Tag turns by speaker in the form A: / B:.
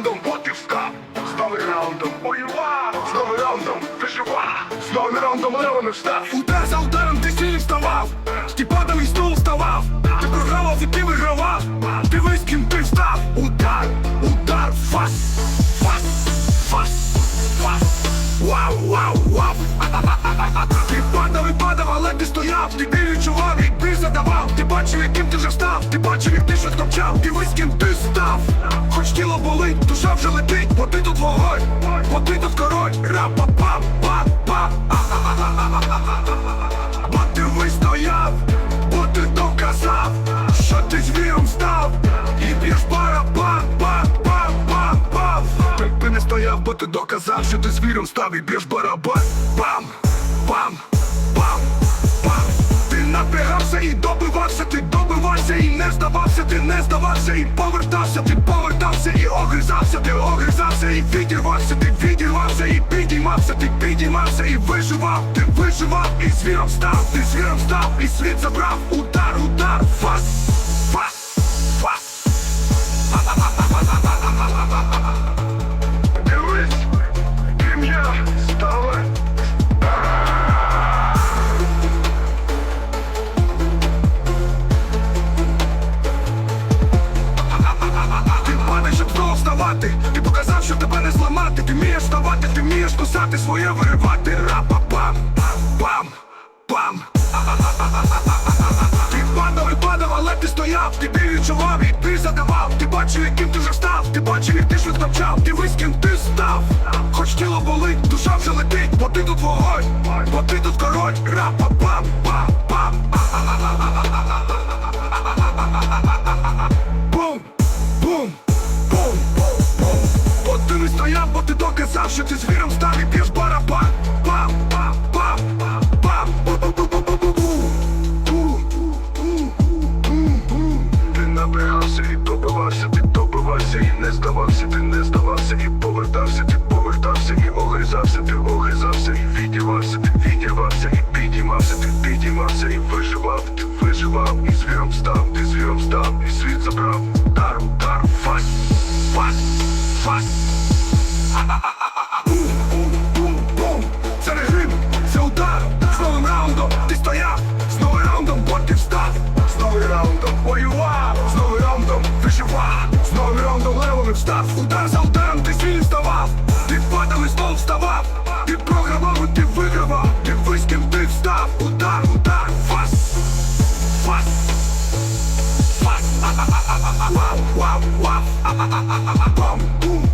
A: раундом потиска, знову раундом бойова, знову раундом вижива, з новим раундом лево не встав. Удар за ударом ти сіль вставав, ти падав і стул вставав, ти програвав і ти вигравав. Ти Дивись, ким ти встав. Удар, удар, фас, фас, фас, фас. Вау, вау, вау. Ти падав і падав, але ти стояв, ти ти відчував, як ти задавав, ти бачив, яким ти вже став, ти бачив, як ти щось топчав, дивись, ким ти став вже летить Бо ти тут вогонь, бо ти тут король. Рапа пам пам пам Бо ти вистояв, бо ти доказав Що ти звіром став І б'єш барабан, пам пам пам пам Якби не стояв, бо ти доказав, що ти звіром став І б'єш барабан, пам пам пам пам добивався і не здавався, ти не здавався і повертався, ти повертався і огризався, ти огризався і відірвався, ти відірвався і підіймався, ти підіймався і виживав, ти виживав, і звіром став, ти звіром став, і світ забрав, удар, удар, фас, фас, фас. Дивись, Ти показав, що тебе не зламати. Ти вмієш вставати, ти вмієш кусати своє виривати. Рапа пам, пам, пам Ти падав і падав, але ти стояв. Ти біль відчував і біль задавав. Ти бачив, яким ти вже став. Ти бачив, як ти щось навчав Дивись, ким ти став. Хоч тіло болить, душа вже летить Бо ти тут вогонь, бо ти тут король. Рапа пам, ти бо ти доказав, що ти звіром став і б'єш барабан. Пам, Ти набирався і добивався, ти добивався і не здавався, ти не здавався і повертався, ти повертався і огризався, ти огризався і відірвався, ти відірвався і підіймався, ти підіймався і виживав, ти виживав, і звіром став, ти звіром став, і світ забрав, Бум-бум-бум-бум Це не грим, це удар. З новим раундом ти стояв. З новим раундом, ти встав З новим раундом воював. З новим раундом виживав З новим раундом левами встав Удар за ударом ти свій вставав Ти падав і знов вставав. Ти програвав і ти вигравав. Ти вись ким ти встав Удар, удар, фас. Фас. Фас. Вау, вау, вау бум, бум,